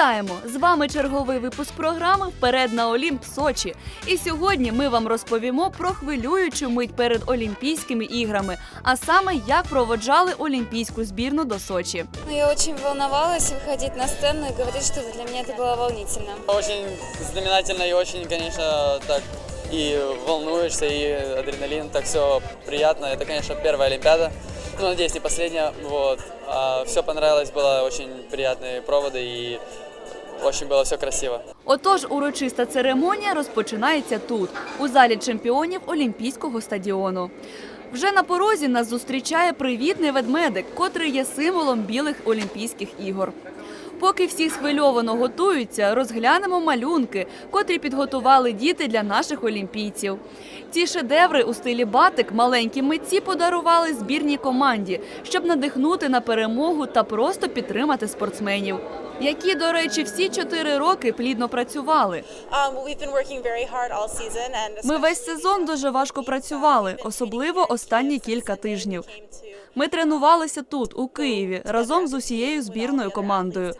Вітаємо! З вами черговий випуск програми Вперед на Олімп Сочі. І сьогодні ми вам розповімо про хвилюючу мить перед Олімпійськими іграми, а саме як проводжали олімпійську збірну до Сочі. Ну, я очень волновалась выходить на сцену и говорить, что для меня это было волнительно. Очень знаменательно и очень, конечно, так и волнуешься, и адреналин, так все приятно. Это, конечно, первая Олимпиада, ну, надеюсь, не последняя, вот. все понравилось, было очень приятные проводы и очень було все красиво. Отож, урочиста церемонія розпочинається тут, у залі чемпіонів Олімпійського стадіону. Вже на порозі нас зустрічає привітний ведмедик, котрий є символом білих Олімпійських ігор. Поки всі схвильовано готуються, розглянемо малюнки, котрі підготували діти для наших олімпійців. Ці шедеври у стилі батик маленькі митці подарували збірній команді, щоб надихнути на перемогу та просто підтримати спортсменів, які, до речі, всі чотири роки плідно працювали. Um, Ми весь сезон дуже важко працювали, особливо останні кілька тижнів. Ми тренувалися тут, у Києві, разом з усією збірною командою.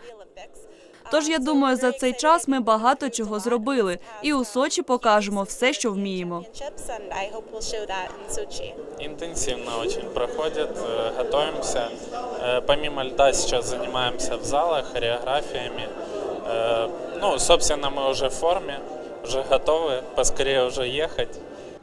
Тож я думаю, за цей час ми багато чого зробили, і у Сочі покажемо все, що вміємо. and I hope we'll show that in Sochi. Интенсивно очень проходит, э, готовимся. Э, Помимо льда сейчас занимаемся в залах хореографиями. Э, Ну, собственно, мы уже в форме, уже готовы, поскорее уже ехать.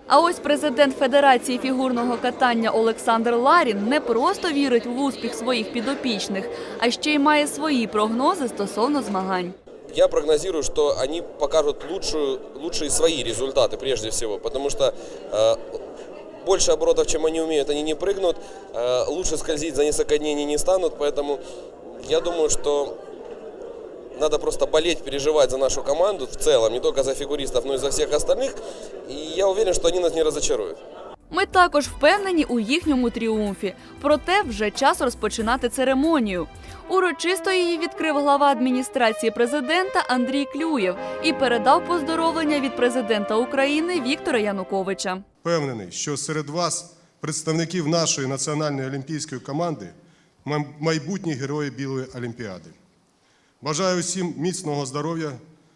А ось президент Федерації фігурного катання Олександр Ларін не просто вірить в успіх своїх підопічних, а ще й має свої прогнози стосовно змагань. Я прогнозирую, что они покажут лучшую, лучшие свои результаты прежде всего, потому что э, больше оборотов, чем они умеют, они не прыгнут, э, лучше скользить за несколько дней они не станут, поэтому я думаю, что надо просто болеть, переживать за нашу команду в целом, не только за фигуристов, но и за всех остальных, и я уверен, что они нас не разочаруют. Ми також впевнені у їхньому тріумфі. Проте вже час розпочинати церемонію. Урочисто її відкрив глава адміністрації президента Андрій Клюєв і передав поздоровлення від президента України Віктора Януковича. Впевнений, що серед вас, представників нашої національної олімпійської команди, май- майбутні герої Білої Олімпіади. Бажаю всім міцного здоров'я,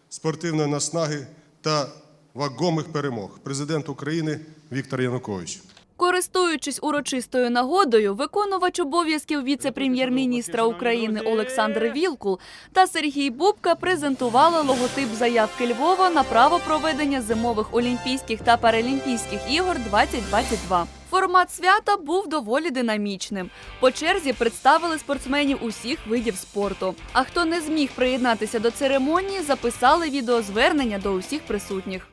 спортивної наснаги та вагомих перемог. Президент України Віктор Янукович. Користуючись урочистою нагодою, виконувач обов'язків віце-прем'єр-міністра України Олександр Вілкул та Сергій Бубка презентували логотип заявки Львова на право проведення зимових олімпійських та паралімпійських ігор 2022. Формат свята був доволі динамічним. По черзі представили спортсменів усіх видів спорту. А хто не зміг приєднатися до церемонії, записали відеозвернення до усіх присутніх.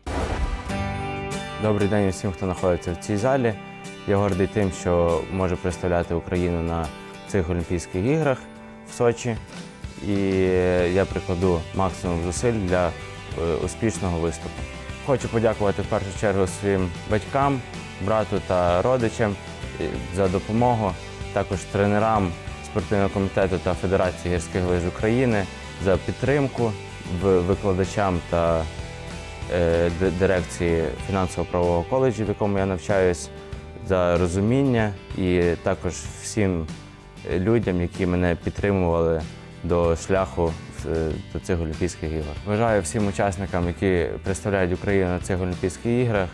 Добрий день усім, хто знаходиться в цій залі. Я гордий тим, що можу представляти Україну на цих Олімпійських іграх в Сочі. І я прикладу максимум зусиль для е, успішного виступу. Хочу подякувати в першу чергу своїм батькам, брату та родичам за допомогу, також тренерам спортивного комітету та Федерації гірських лиж України за підтримку, викладачам та е, дирекції фінансово-правового коледжу, в якому я навчаюсь, за розуміння і також всім е, людям, які мене підтримували до шляху е, до цих Олімпійських ігор. Бажаю всім учасникам, які представляють Україну на цих Олімпійських іграх,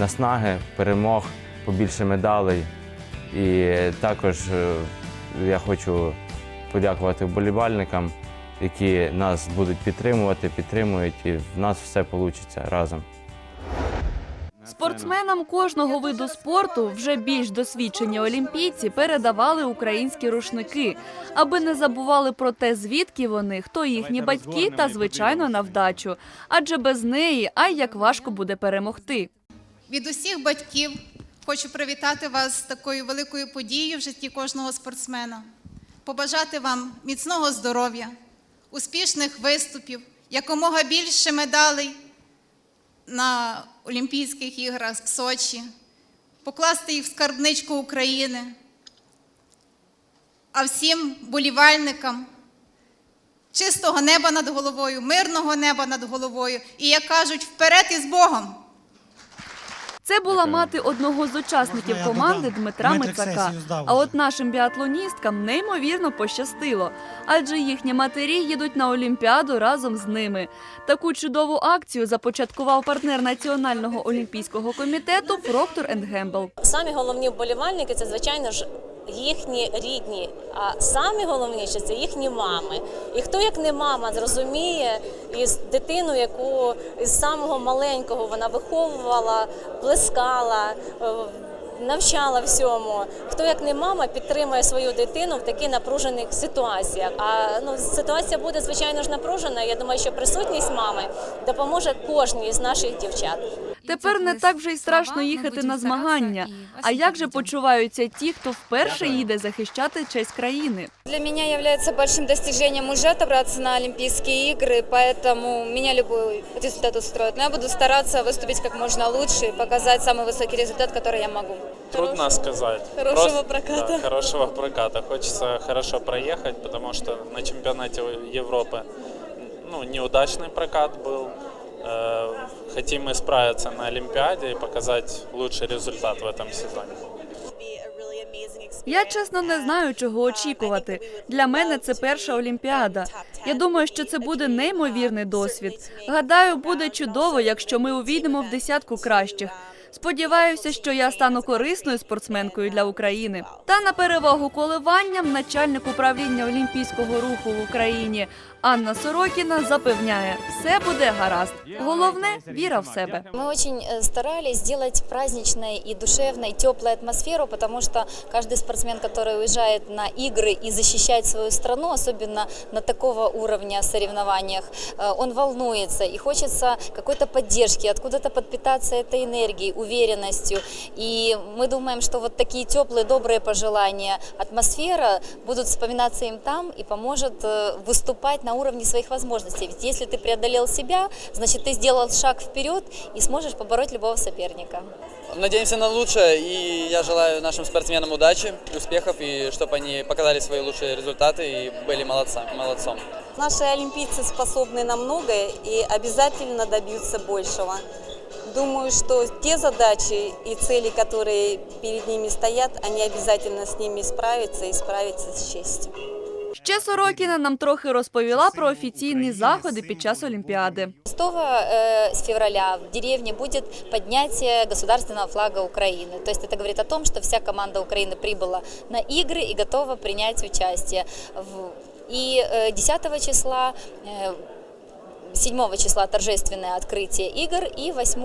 наснаги, перемог, побільше медалей. І також е, я хочу подякувати вболівальникам, які нас будуть підтримувати, підтримують, і в нас все вийде разом. Спортсменам кожного виду спорту вже більш досвідчені олімпійці передавали українські рушники, аби не забували про те, звідки вони, хто їхні батьки, та звичайно на вдачу. Адже без неї ай як важко буде перемогти. Від усіх батьків хочу привітати вас з такою великою подією в житті кожного спортсмена, побажати вам міцного здоров'я, успішних виступів, якомога більше медалей на Олімпійських іграх в Сочі, покласти їх в скарбничку України. А всім болівальникам чистого неба над головою, мирного неба над головою і, як кажуть, вперед із Богом! Це була мати одного з учасників команди? Дмитра Мицака. А от нашим біатлоністкам неймовірно пощастило, адже їхні матері їдуть на Олімпіаду разом з ними. Таку чудову акцію започаткував партнер Національного олімпійського комітету Проктор Енд Гембл. Самі головні вболівальники це, звичайно ж, їхні рідні. А самі головніше це їхні мами. І хто як не мама зрозуміє із дитину, яку із самого маленького вона виховувала, плескала. е, Навчала всьому, хто як не мама підтримує свою дитину в таких напружених ситуаціях. А ну ситуація буде звичайно ж напружена. Я думаю, що присутність мами допоможе кожній з наших дівчат. Тепер не так вже й страшно їхати на змагання. А як же почуваються ті, хто вперше їде захищати честь країни? Для меня является большим достижением уже отобраться на Олимпийские игры, поэтому меня любой результат устроит. Но я буду стараться выступить как можно лучше и показать самый высокий результат, который я могу. Трудно сказать. хорошего Просто- проката. Да, хорошего проката. Хочется хорошо проехать, потому что на чемпионате Европы ну, неудачный прокат был. Э, Хотим исправиться на Олимпиаде и показать лучший результат в этом сезоне. Я чесно не знаю, чого очікувати. Для мене це перша олімпіада. Я думаю, що це буде неймовірний досвід. Гадаю, буде чудово, якщо ми увійдемо в десятку кращих. Сподіваюся, що я стану корисною спортсменкою для України. Та на перевагу коливанням начальник управління олімпійського руху в Україні Анна Сорокіна запевняє, все буде гаразд. Головне віра в себе. Мы очень э, старались сделать праздничной и душевной, теплой атмосферу, потому что каждый спортсмен, который уезжает на игры и защищает свою страну, особенно на такого уровня соревнованиях, э, он волнуется и хочется какой-то поддержки, откуда-то подпитаться этой энергией, уверенностью. И мы думаем, что вот такие теплые, добрые пожелания, атмосфера будут вспоминаться им там и поможет э, выступать на на уровне своих возможностей. Ведь если ты преодолел себя, значит ты сделал шаг вперед и сможешь побороть любого соперника. Надеемся на лучшее, и я желаю нашим спортсменам удачи, успехов, и чтобы они показали свои лучшие результаты и были молодцами, молодцом. Наши олимпийцы способны на многое и обязательно добьются большего. Думаю, что те задачи и цели, которые перед ними стоят, они обязательно с ними справятся и справятся с честью. Ще Сорокіна нам трохи розповіла про офіційні заходи під час Олімпіади. 6 э, с февраля в деревне будет поднятие государственного флага Украины. То есть это говорит о том, что вся команда Украины прибыла на игры и готова принять участие. В- И э, 10 числа э, 7 числа торжественное открытие игр и 8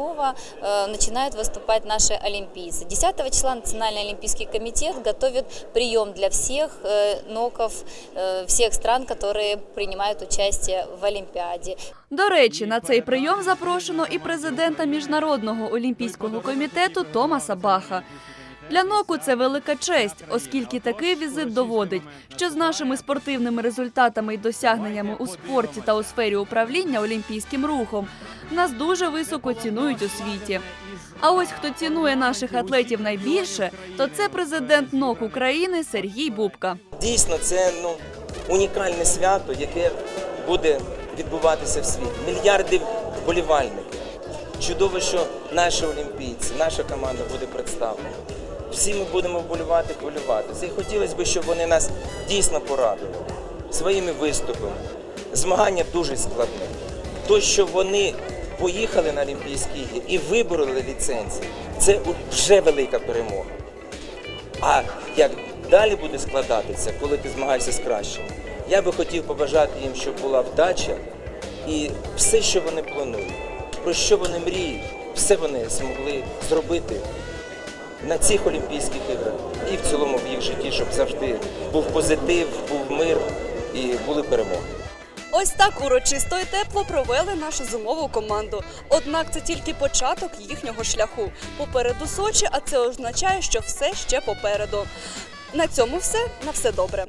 э, начинают выступать наши олимпийцы. 10 числа Национальный олимпийский комитет готовит прием для всех э, ноков э, всех стран, которые принимают участие в Олимпиаде. До речі, на цей прийом запрошено і президента Міжнародного олімпійського комітету Томаса Баха. Для ноку це велика честь, оскільки такий візит доводить, що з нашими спортивними результатами і досягненнями у спорті та у сфері управління олімпійським рухом нас дуже високо цінують у світі. А ось хто цінує наших атлетів найбільше, то це президент НОК України Сергій Бубка. Дійсно, це ну, унікальне свято, яке буде відбуватися в світі. Мільярди вболівальників. Чудово, що наші олімпійці, наша команда буде представлена. Всі ми будемо вболівати, хвилюватися. І хотілося б, щоб вони нас дійсно порадували своїми виступами. Змагання дуже складне. То, що вони поїхали на Олімпійські ігри і вибороли ліцензії, це вже велика перемога. А як далі буде складатися, коли ти змагаєшся з кращими, я би хотів побажати їм, щоб була вдача і все, що вони планують, про що вони мріють, все вони змогли зробити на цих Олімпійських іграх і в цілому в їх житті, щоб завжди був позитив, був мир і були перемоги. Ось так урочисто і тепло провели нашу зимову команду. Однак це тільки початок їхнього шляху. Попереду Сочі, а це означає, що все ще попереду. На цьому все. На все добре.